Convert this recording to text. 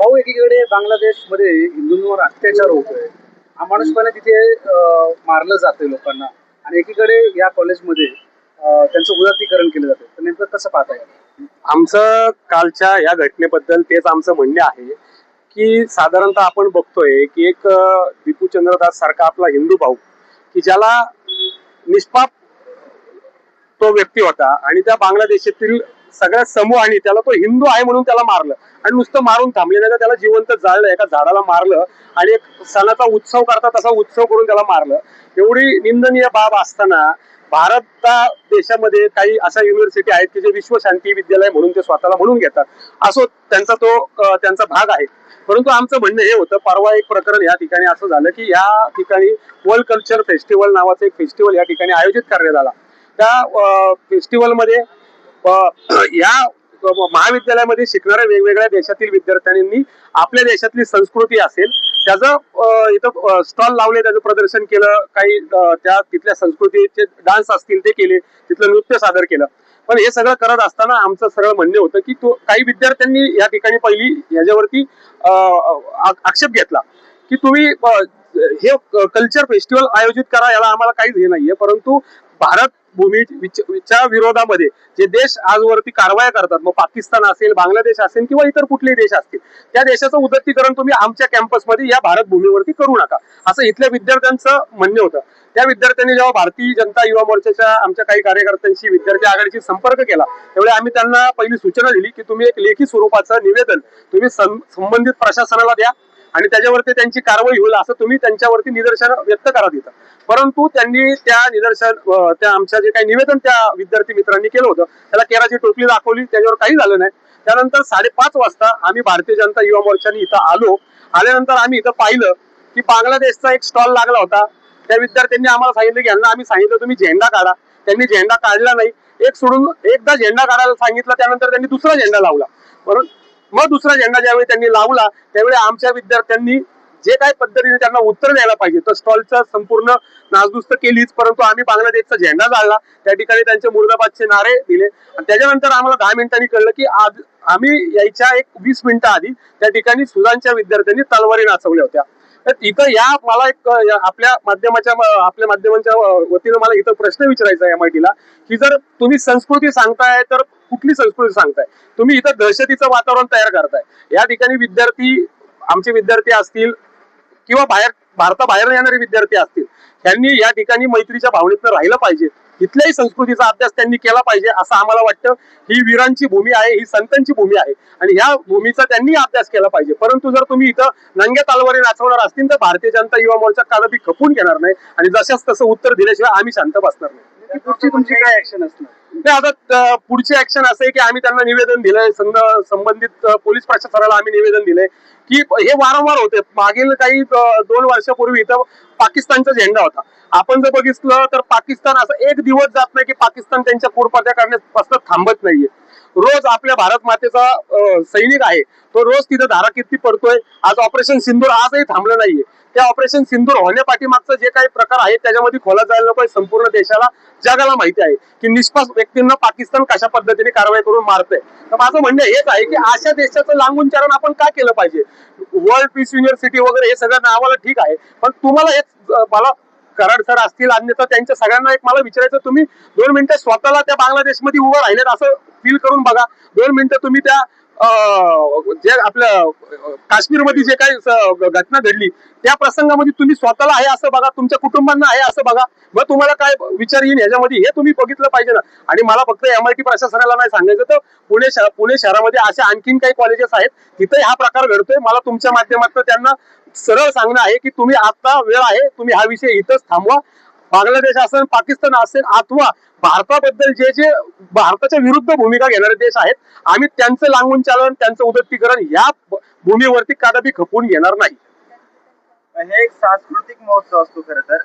भाऊ एकीकडे बांगलादेशमध्ये हिंदूंवर अत्याचार होतोय अमानुषपणे तिथे मारलं जातंय लोकांना. आणि एकीकडे या कॉलेजमध्ये त्यांचं उदातीकरण केलं जातं तर नेमकं कसं पाहताय? आमचं कालच्या या घटनेबद्दल तेच आमचं म्हणणे आहे की साधारणतः आपण बघतोय की एक अं, दीपू चंद्रदास सारखा आपला हिंदू भाऊ की ज्याला निष्पाप तो व्यक्ती होता आणि त्या बांगलादेशातील सगळ्या समूहाने त्याला तो हिंदू आहे म्हणून त्याला मारलं. आणि नुसतं मारून थांबले नाही तर त्याला जिवंत जाळलं एका झाडाला मारलं आणि एक सणाचा उत्सव करता तसा उत्सव करून त्याला मारलं. एवढी निंदनीय बाब असताना भारत देशामध्ये काही अशा युनिव्हर्सिटी आहेत की जे विश्व शांती विद्यालय म्हणून ते स्वतःला म्हणून घेतात. असो त्यांचा तो त्यांचा भाग आहे. परंतु आमचं म्हणणं हे होतं परवा एक प्रकरण या ठिकाणी असं झालं की या ठिकाणी वर्ल्ड कल्चर फेस्टिवल नावाचं एक फेस्टिवल या ठिकाणी आयोजित करण्यात आला. त्या फेस्टिवलमध्ये या महाविद्यालयामध्ये शिकणाऱ्या वेगवेगळ्या देशातील विद्यार्थ्यांनी आपल्या देशातली संस्कृती असेल त्याचं इथं स्टॉल लावले त्याचं प्रदर्शन केलं काही त्या तिथल्या संस्कृतीचे डान्स असतील ते केले तिथलं नृत्य सादर केलं. पण हे सगळं करत असताना आमचं सरळ म्हणणे होतं की तो काही विद्यार्थ्यांनी या ठिकाणी पहिली ह्याच्यावरती अं, आक्षेप घेतला की तुम्ही हे कल्चर फेस्टिवल आयोजित करा याला आम्हाला काहीच हे नाहीये परंतु भारत भूमीच्या विरोधामध्ये जे देश आजवरती कारवाया करतात मग पाकिस्तान असेल बांगलादेश असेल किंवा इतर कुठलेही देश असतील त्या देशाचं उदत्तीकरण तुम्ही आमच्या कॅम्पसमध्ये या भारत भूमीवरती करू नका. असं इथल्या विद्यार्थ्यांचं म्हणणं होतं. त्या विद्यार्थ्यांनी जेव्हा भारतीय जनता युवा मोर्चाच्या आमच्या काही कार्यकर्त्यांशी विद्यार्थी आघाडीशी संपर्क केला त्यावेळी आम्ही त्यांना पहिली सूचना दिली की तुम्ही एक लेखी स्वरूपाचं निवेदन तुम्ही संबंधित प्रशासनाला द्या. आणि त्याच्यावरती त्यांची कारवाई होईल असं तुम्ही त्यांच्यावरती निदर्शन व्यक्त करा तिथं. परंतु त्यांनी त्या निदर्शन त्या आमच्या जे काही निवेदन त्या विद्यार्थी मित्रांनी केलं होतं त्याला केराची टोपली दाखवली त्याच्यावर काही झालं नाही. त्यानंतर साडेपाच वाजता आम्ही भारतीय जनता युवा मोर्चाने इथं आलो. आल्यानंतर आम्ही इथं पाहिलं की बांगलादेशचा एक स्टॉल लागला होता. त्या विद्यार्थ्यांनी आम्हाला सांगितलं की यांना आम्ही सांगितलं तुम्ही झेंडा काढा. त्यांनी झेंडा काढला नाही. एक सोडून एकदा झेंडा काढायला सांगितलं त्यानंतर त्यांनी दुसरा झेंडा लावला. परंतु मग दुसरा झेंडा ज्यावेळी त्यांनी लावला त्यावेळी आमच्या विद्यार्थ्यांनी जे काही पद्धतीने त्यांना उत्तर द्यायला पाहिजे तर स्टॉलचा संपूर्ण नासदुस्त केलीच परंतु आम्ही बांगलादेशचा झेंडा जाळला. त्या ठिकाणी त्यांचे मुर्दाबादचे नारे दिले. आणि त्याच्यानंतर आम्हाला दहा मिनिटांनी कळलं की आज आम्ही यायच्या एक वीस मिनिटं आधी त्या ठिकाणी सुदानच्या विद्यार्थ्यांनी तलवारी नाचवल्या होत्या. तर इथं या मला एक आपल्या माध्यमाच्या आपल्या माध्यमांच्या वतीनं मला इथं प्रश्न विचारायचा आहे एमआयटीला की जर तुम्ही संस्कृती सांगताय तर कुठली संस्कृती सांगताय? तुम्ही इथं दहशतीचं वातावरण तयार करताय. या ठिकाणी विद्यार्थी आमचे विद्यार्थी असतील किंवा बाहेर भारताबाहेर येणारे विद्यार्थी असतील त्यांनी या ठिकाणी मैत्रीच्या भावनेतनं राहिलं पाहिजे. इथल्याही संस्कृतीचा अभ्यास त्यांनी केला पाहिजे असं आम्हाला वाटतं. ही वीरांची भूमी आहे ही संतांची भूमी आहे. आणि ह्या भूमीचा त्यांनी अभ्यास केला पाहिजे. परंतु जर तुम्ही इथं नंग्या तालवारी नाचवणार असतील तर भारतीय जनता युवा मोर्चा कालबी खपून घेणार नाही. आणि जशाच तसं उत्तर दिल्याशिवाय आम्ही शांत बसणार नाही. की पुढची तुमची काय ऍक्शन असणार? आता पुढची ऍक्शन असं आहे की आम्ही त्यांना निवेदन दिलंय संद- संबंधित पोलीस प्रशासनाला आम्ही निवेदन दिलंय की हे वारंवार होते. मागील काही दोन वर्षापूर्वी इथं पाकिस्तानचा झेंडा होता. आपण जर बघितलं तर पाकिस्तान असं एक दिवस जात नाही की पाकिस्तान त्यांच्या कुरपात्या करण्यापासून थांबत नाहीये. रोज आपल्या भारत मातेचा सैनिक आहे. तो रोज तिथं किती पडतोय. आज ऑपरेशन सिंधूर आजही थांबलं नाहीये. त्या ऑपरेशन सिंदूर होण्यापाठीमागचं जे काही प्रकार आहेत त्याच्यामध्ये खोला जायला नको संपूर्ण देशाला जगाला माहिती आहे की निष्पास व्यक्तींना पाकिस्तान कशा पद्धतीने कारवाई करून मारतंय. तर माझं म्हणणं हेच आहे की अशा देशाचं लांबूनचारण आपण का केलं पाहिजे? वर्ल्ड पीस युनिव्हर्सिटी वगैरे हे सगळं नावाला ठीक आहे पण तुम्हाला एक मला कराड सर असतील अन्यथा त्यांच्या सगळ्यांना एक मला विचारायचं तुम्ही दोन मिनिटं स्वतःला त्या बांगलादेशमध्ये उभं राहिलेत असं फील करून बघा. दोन मिनिटं तुम्ही त्या जे आपल्या काश्मीर काश्मीरमध्ये जे काही घटना घडली त्या प्रसंगामध्ये तुम्ही स्वतःला आहे असं बघा तुमच्या कुटुंबांना आहे असं बघा. मग तुम्हाला काय विचार येईल ह्याच्यामध्ये? हे तुम्ही बघितलं पाहिजे ना. आणि मला फक्त एमआयटी प्रशासनाला नाही सांगायचं तर पुणे शहर पुणे शहरामध्ये असे आणखीन काही कॉलेजेस आहेत तिथे हा प्रकार घडतोय. मला तुमच्या माध्यमातून त्यांना सरळ सांगणं आहे की तुम्ही आता वेळ आहे तुम्ही हा विषय इथंच थांबवा. बांगलादेश असेल पाकिस्तान असेल अथवा भारताबद्दल जे जे भारताच्या विरुद्ध भूमिका घेणारे देश आहेत आम्ही त्यांचं लांबून चालन त्यांचं उदत्तीकरण या भूमीवरती कदापि खपवून घेणार नाही. हे एक सांस्कृतिक महोत्सव असतो खरं तर.